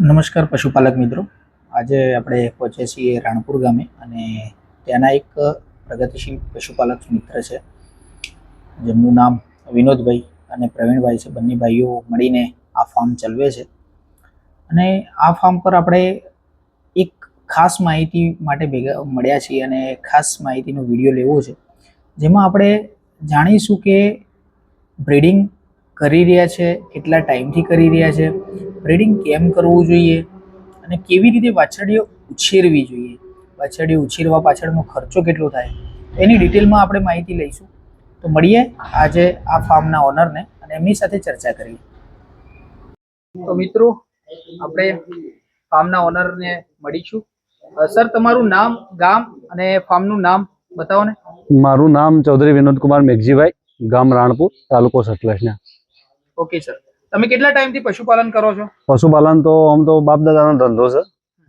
નમસ્કાર પશુપાલક મિત્રો. આજે આપણે પહોંચ્યા છીએ રાણપુર ગામે અને ત્યાંના એક પ્રગતિશીલ પશુપાલક મિત્ર છે. જેમનું નામ વિનોદભાઈ અને પ્રવીણભાઈ છે. બંને ભાઈઓ મળીને આ ફાર્મ ચલાવે છે. અને આ ફાર્મ પર આપણે એક ખાસ માહિતી માટે ભેગા મળ્યા છીએ અને ખાસ માહિતીનો વીડિયો લેવો છે. જેમાં આપણે જાણીશું કે બ્રીડિંગ કરી રહ્યા છે, કેટલા ટાઈમથી કરી રહ્યા છે બ્રીડિંગ કેમ કરવું જોઈએ અને કેવી રીતે વાછરડીઓ ઉછેરવી જોઈએ? વાછરડીઓ ઉછેરવા પાછળનો ખર્ચો કેટલો થાય? એની ડિટેલમાં આપણે માહિતી લઈશું. તો મળીએ આજે આ ફાર્મના ઓનરને અને એમની સાથે ચર્ચા કરીએ. તો મિત્રો, આપણે ફાર્મના ઓનરને મળીશું. સર, તમારું નામ, ગામ અને ફાર્મનું નામ બતાવો ને. મારું નામ ચૌધરી વિનોદકુમાર મેઘજીભાઈ, ગામ રાણપુર, તાલુકો સતલજના. ઓકે સર તમે કેટલા ટાઈમથી પશુપાલન કરો છો? પશુપાલન તો આમ તો બાપ દાદાનો ધંધો છે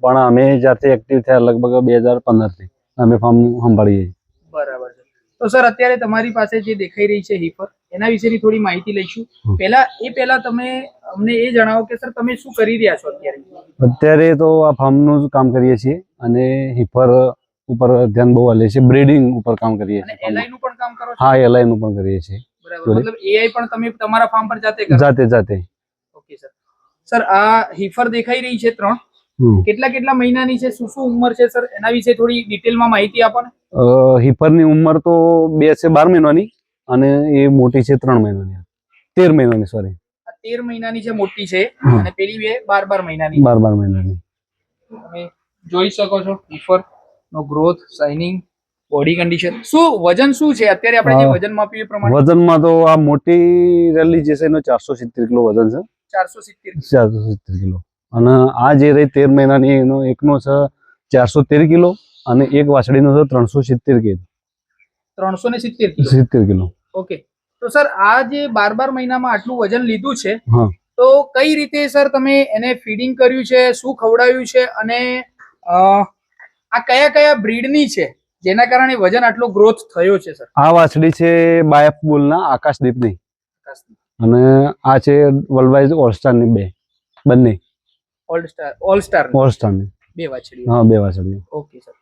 પણ અમે જ્યારથી એક્ટિવ થયા લગભગ બે હજાર પંદરથી અમે ફાર્મ સંભાળીએ બરાબર છે. તો સર અત્યારે તમારી પાસે જે દેખાઈ રહી છે હીફર એના વિશેની થોડી માહિતી લઈશું. પહેલા એ પહેલા તમે અમને એ જણાવો કે સર તમે શું કરી રહ્યા છો અત્યારે? અત્યારે તો આ ફાર્મનું જ કામ કરીએ છીએ અને હીફર ઉપર ધ્યાન બહુ આલે છે બ્રીડિંગ ઉપર કામ કરીએ અને છીએ એલઆઈ નું પણ કામ કરો છો? હા એલઆઈ નું પણ કરીએ છીએ. બરાબર. મતલબ એઆઈ પણ તમે તમારા ફાર્મ પર જાતે કરો? જાતે જાતે. ઓકે સર સર આ હીફર દેખાઈ રહી છે ત્રણ. કેટલા કેટલા મહિનાની છે? શું શું ઉંમર છે સર એના વિશે થોડી ડિટેલમાં માહિતી આપો ને. હિફરની ઉંમર તો બે છે બાર મહિનાની અને એ મોટી છે ત્રણ મહિનાની. તેર મહિનાની સોરી આ તેર મહિનાની છે મોટી છે અને પેલી બે બાર બાર મહિનાની બાર બાર મહિનાની. તમે જોઈ શકો છો હીફર નો ગ્રોથ શાઇનિંગ બોડી કન્ડિશન શું વજન શું છે? અત્યારે આપણે જે વજન માપીએ પ્રમાણે? વજનમાં તો આ મોટી રેલી જે છે એનો ચારસો સિત્તેર કિલો વજન છે. ચારસો સિત્તેર ચારસો સિત્તેર કિલો. અને આ જે રહી તેર મહિનાની એનો એકનો છે ચારસો તેર કિલો અને એક વાછડીનો છે ત્રણસો સિત્તેર કિલો. ત્રણસો ને સિત્તેર સિત્તેર કિલો. ઓકે. તો સર આ જે બાર બાર મહિનામાં આટલું વજન લીધું છે. તો કઈ રીતે સર તમે એને ફીડિંગ કર્યું છે? શું ખવડાવ્યું છે? અને આ કયા કયા બ્રીડની છે? જેના કારણે વજન આટલો ગ્રોથ થયો છે સર આ વાછડી છે બાયફ બોલના આકાશદીપની. અને આ છે વર્લ્ડવાઇઝ ઓલસ્ટારની બે બંને. ઓલ સ્ટાર ઓલ સ્ટાર ઓલસ્ટારની બે વાછડી હા બે વાછડી ઓકે સર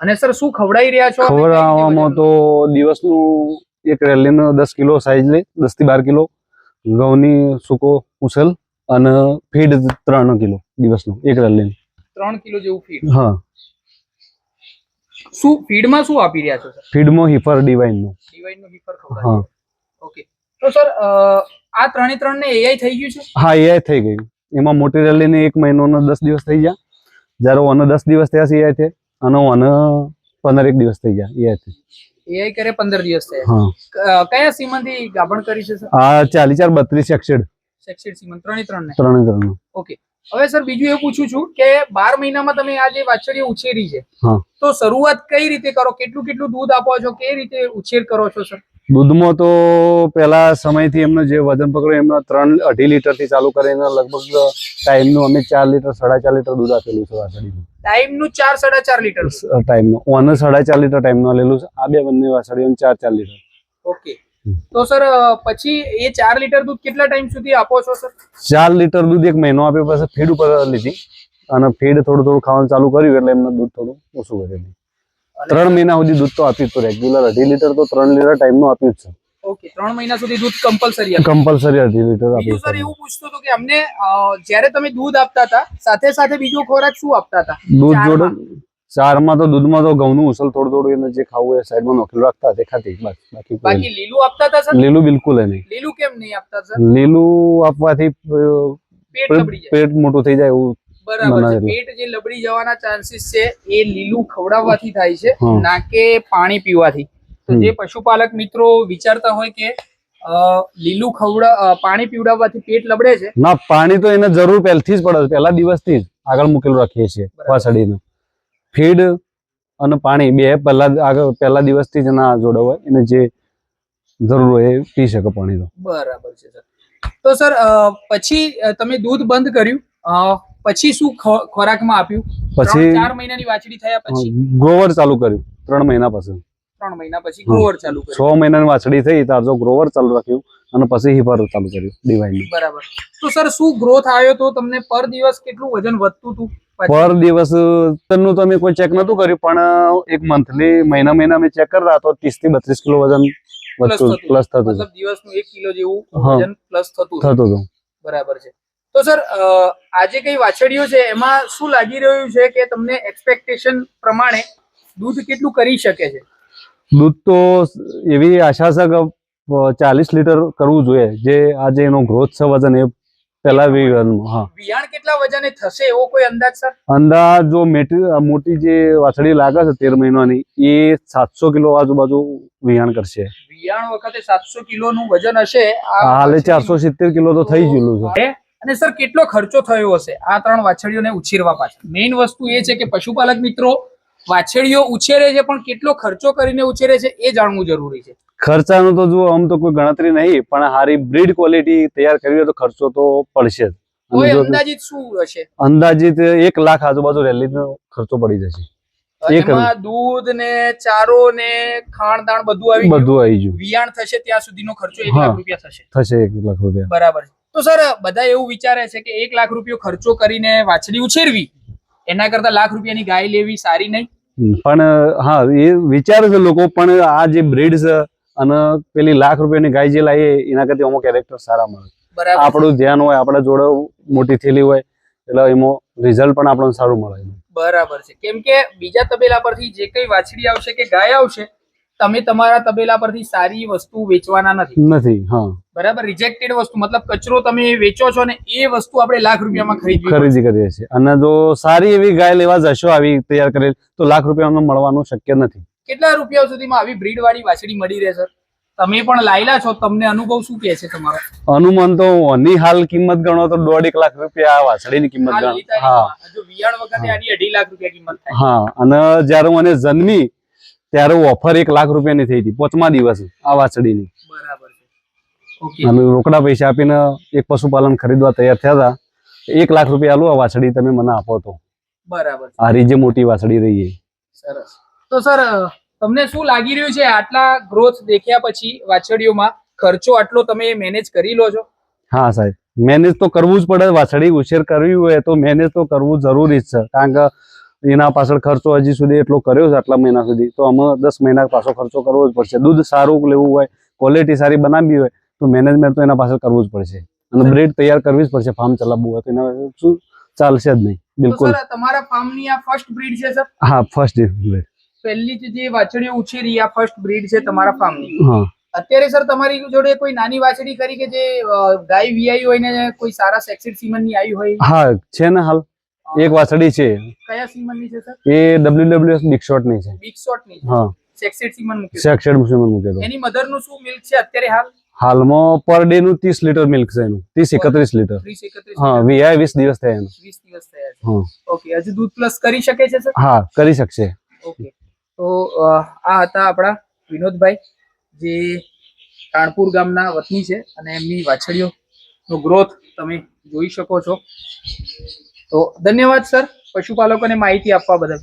અને સર શું ખવડાવી રહ્યા છો? ખવડાવવામાં તો દિવસનું એક રેલીનો દસ કિલો સાઈઝ લે દસથી બાર કિલો. ઘઉંની સૂકો ઉછલ અને ફીડ ત્રણ કિલો દિવસનું એક રેલી ત્રણ કિલો જેવું ફીડ હા. શું ફીડમાં શું આપી રહ્યા છો સર ફીડમાં હિફર ડિવાઇનનું ડિવાઇનનું હીફર હા. ઓકે તો સર આ ત્રણે ત્રણ ને એઆઈ થઈ ગયું છે? હા એઆઈ થઈ ગયું. એમાં મોટી રેલીને એક મહિનો ને દસ દિવસ થઈ ગયા. જ્યારે ઓને દસ દિવસ થયા છે એઆઈ છે અને ઓને પંદર એક દિવસ થઈ ગયા એ થી. એઆઈ કરે પંદર દિવસ થયા. હા. કયા સીમનથી ગાભણ કરી છે સર આ ચાલીસ ચાર બત્રીસ એક્સેડ સેક્સેડ સીમન ત્રણે ત્રણ ને ત્રણે ત્રણ ઓકે હવે સર બીજું એ પૂછું છું કે બાર મહિનામાં તમે આ જે વાછડીઓ ઉછેરી છે તો શરૂઆત કઈ રીતે કરો? કેટલું કેટલું દૂધ આપો છો? કઈ રીતે ઉછેર કરો છો સર? દૂધમાં તો પેલા સમયથી એમને જે વજન પકડ્યું એમના ત્રણ અઢી લીટરથી ચાલુ કરીને લગભગ ટાઈમનું અમે ચાર લીટર સાડા ચાર લીટર દૂધ આપેલું છે વાસળીનું ટાઈમનું ચાર સાડા ચાર લીટર? ટાઈમનું ઓને સાડા ચાર લીટર ટાઈમનું આલેલું છે. આ બે બંને વાછડીઓને ચાર ચાર લીટર. ઓકે. તો સર પછી એ ચાર લીટર દૂધ કેટલા ટાઈમ સુધી આપો છો સર? ચાર લીટર દૂધ એક મહિનો આપ્યો પછી ફીડ ઉપર લીધી અને ફીડ થોડું થોડું ખાવાનું ચાલુ કર્યું એટલે એમને દૂધ થોડું ઓછું કરેલું ત્રણ મહિના સુધી દૂધ તો આપ્યું જ તો રેગ્યુલર અઢી લીટર તો ત્રણ લીટર ટાઈમનું આપ્યું જ ઓકે ત્રણ મહિના સુધી દૂધ કમ્પલસરી છે કમ્પલસરી અઢી લીટર બીજું સર એવું પૂછતો હતો કે અમને જ્યારે તમે દૂધ આપતા હતા સાથે સાથે બીજો ખોરાક શું આપતા હતા? દૂધ જોડે ચારમાં? તો દૂધમાં તો ઘઉંનું ઉસલ થોડું થોડું એને જે ખાવું એ સાઈડમાં નોખેલું રાખતા તે ખાતી. બસ બાકી બાકી લીલું આપતા હતા સર? લીલું બિલકુલ નહીં. લીલું કેમ નહીં આપતા સર? લીલું આપવાથી પેટ મોટું થઈ જાય એવું બરાબર છે. પેટ જે લબડી જવાના ચાન્સીસ છે એ લીલું ખવડાવવાથી થાય છે ના કે પાણી પીવાથી. તો જે પશુપાલક મિત્રો વિચારતા હોય કે લીલું ખવડા પાણી પીવડાવવાથી પેટ લબડે છે. ના પાણી તો એને જરૂર પહેલથી જ પડે પહેલા દિવસથી જ આગળ મૂકેલું રાખીએ છીએ. વાસળીને ફીડ અને પાણી બે પહેલા આગળ પહેલા દિવસથી જ ના જોડે હોય એને જે જરૂર હોય એ પી શકે પાણી તો બરાબર છે સર. તો સર પછી તમે દૂધ બંધ કર્યું પછી શું ખોરાકમાં આપ્યું? પછી ચાર મહિનાની વાછડી થયા પછી? ગ્રોવર ચાલુ કર્યું ત્રણ મહિના પછી. ત્રણ મહિના પછી ગ્રોવર ચાલુ છ મહિનાની વાછડી થઈ તાર તો ગ્રોવર ચાલુ રાખ્યું અને પછી હિપર ચાલુ કર્યું ડિવાઇન બરાબર. તો સર શું ગ્રોથ આવ્યો તો તમને પર દિવસ કેટલું વજન વધતું હતું? પર દિવસ તનનું તો અમે કોઈ ચેક નતું કર્યું પણ એક મંથલી મહિના મહિના અમે ચેક કરતા તો ત્રીસથી બત્રીસ કિલો વજન વધતું પ્લસ થતું. મતલબ દિવસનું એક કિલો જેવું વજન પ્લસ થતું થતું હતું. બરાબર છે. તો સર આજે કઈ વાછડીઓ છે એમાં શું લાગી રહ્યું છે કે તમને એક્સપેક્ટેશન પ્રમાણે દૂધ કેટલું કરી શકે છે? દૂધ તો એવી આશા છે કે ચાલીસ લીટર કરવું જોઈએ જે આજે એનો ગ્રોથ છે વજન એ પેલા વિહનમાં હા. વિયાણ કેટલા વજને થશે એવો કોઈ અંદાજ સર? અંદાજ જો મેટી મોટી જે વાછડી લાગે છે તેર મહિનાની એ સાતસો કિલો આજુબાજુ વિયાણ કરશે. વિયાણ વખતે સાતસો કિલો નું વજન હશે આ હાલે ચારસો સિત્તેર કિલો તો થઈ ગયેલું છે. અને સર કેટલો ખર્ચો થયો હશે આ ત્રણ વાછડીઓને ઉછેરવા પાછળ? મેઇન વસ્તુ એ છે કે પશુપાલક મિત્રો વાછડીઓ ઉછેરે છે પણ કેટલો ખર્ચો કરીને ઉછેરે છે એ જાણવું જરૂરી છે. ખર્ચાનું તો જુઓ આમ તો કોઈ ગણતરી નહીં પણ સારી બ્રીડ ક્વોલિટી તૈયાર કરવી તો ખર્ચો તો પડશે જ. અંદાજિત શું હશે? અંદાજિત એક લાખ આજુબાજુ રેલીનો ખર્ચો પડી જશે. એમાં દૂધ ને ચારો ને ખાણ દાણ બધું આવી બધું આવી ગયું. વિયાણ થશે ત્યાં સુધીનો ખર્ચો એક લાખ રૂપિયા થશે. થશે એક લાખ રૂપિયા. બરાબર. તો સર બધા એવું વિચારે છે કે એક લાખ રૂપિયો ખર્ચો કરીને વાછડી ઉછેરવી. એના કરતા લાખ રૂપિયાની ગાય લેવી સારી નહીં. પણ હા એ વિચારે છે લોકો પણ આ જે બ્રીડ છે અને પેલી લાખ રૂપિયાની ગાય જે લાવીએ એના કરતા અમુક કેરેક્ટર સારા મળે. બરાબર આપણું ધ્યાન હોય આપણા જોડે મોટી થેલી હોય એટલે એમાં રિઝલ્ટ પણ આપણને સારું મળે. બરાબર છે. કેમ કે બીજા તબેલા પરથી જે કઈ વાછડી આવશે કે ગાય આવશે તમે તમારા તબેલા પરથી સારી વસ્તુ વેચવાના નથી. નથી હા. બરાબર? રિજેક્ટેડ વસ્તુ મતલબ કચરો તમે વેચો છો ને એ વસ્તુ આપણે લાખ રૂપિયામાં ખરીદી ખરીદી કરીએ છીએ. અને જો સારી એવી ગાય લેવા જશો આવી તૈયાર કરેલ તો લાખ રૂપિયામાં મળવાનું શક્ય નથી. કેટલા રૂપિયા સુધીમાં આવી બ્રીડ વાળી વાછડી મળી રહેશે? તમે પણ લાયેલા છો તમને અનુભવ શું કહે છે તમારો? અનુમાન તો આની હાલ કિંમત ગણો તો દોઢ એક લાખ રૂપિયા વાછડીની કિંમત ગણો. ગણ હા. જો વિયાણ વખતે આની અઢી લાખ રૂપિયા કિંમત થાય. હા અને જ્યારે મને જન્મી ત્યારે ઓફર એક લાખ રૂપિયાની થઈ હતી. પાંચમા દિવસે આ વાછડીની. અને રોકડા પૈસા આપીને એક પશુપાલન ખરીદવા તૈયાર થયા હતા. એક લાખ રૂપિયા આલું આ વાછડી તમે મને આપો તો. બરાબર આ રીજે મોટી વાછડી રહી સરસ. તો સર તમને શું લાગી રહ્યું છે આટલા ગ્રોથ દેખ્યા પછી વાછડીઓમાં? ખર્ચો આટલો તમે મેનેજ કરી લો છો? હા સાહેબ. મેનેજ તો કરવું જ પડે. વાછડી ઉછેર કરવી હોય તો મેનેજ તો કરવું જરૂરી જ છે. કારણ કે એના પાછળ ખર્ચો હજી સુધી એટલો કર્યો છે આટલા મહિના સુધી. તો અમે દસ મહિના પાછો ખર્ચો કરવો જ પડશે. દૂધ સારું લેવું હોય ક્વોલિટી સારી બનાવવી હોય તો મેનેજમેન્ટ તો એના પાછળ કરવું જ પડશે. અને બ્રીડ તૈયાર કરવી જ પડશે ફાર્મ ચલાવવું હોય તો એના શું ચાલશે જ નહીં. બિલકુલ. તમારા તમારા ફાર્મની આ ફર્સ્ટ બ્રીડ છે સર? હા ફર્સ્ટ બ્રીડ પહેલી જે વાછડીઓ ઉછેરી આ ફર્સ્ટ બ્રીડ છે તમારા ફાર્મની હા. અત્યારે સર તમારી જોડે કોઈ નાની વાછડી કરી કે જે ગાય વીઆઈ હોય ને કોઈ સારા સેક્સિડ સીમનની આવી હોય? હા છે ને હાલ. એક વાછડી છે. કયા સીમનની છે સર? એ ડબલ્યુ ડબલ્યુ બિગ શોટની છે. બિગ શોટની હા. સેક્સેડ સીમન મૂક્યું સેક્સેડ મુસ્લિમ મૂકે તો એની મધરનું શું મિલ્ક છે અત્યારે હાલ? હાલમાં પર ડે નું ત્રીસ લીટર મિલ્ક છે એનું. ત્રીસ એકત્રીસ લીટર. ત્રીસ એકત્રીસ હા વીઆઈ વીસ દિવસ થયા એનું. વીસ દિવસ થયા હા. ઓકે હજુ દૂધ પ્લસ કરી શકે છે સર? હા કરી શકશે. ઓકે. તો આ હતા આપણા વિનોદભાઈ જે કાણપુર ગામના વતની છે અને એમની વાછડીઓનો ગ્રોથ તમે જોઈ શકો છો. તો ધન્યવાદ સર. પશુપાલકોને માહિતી આપવા બદલ.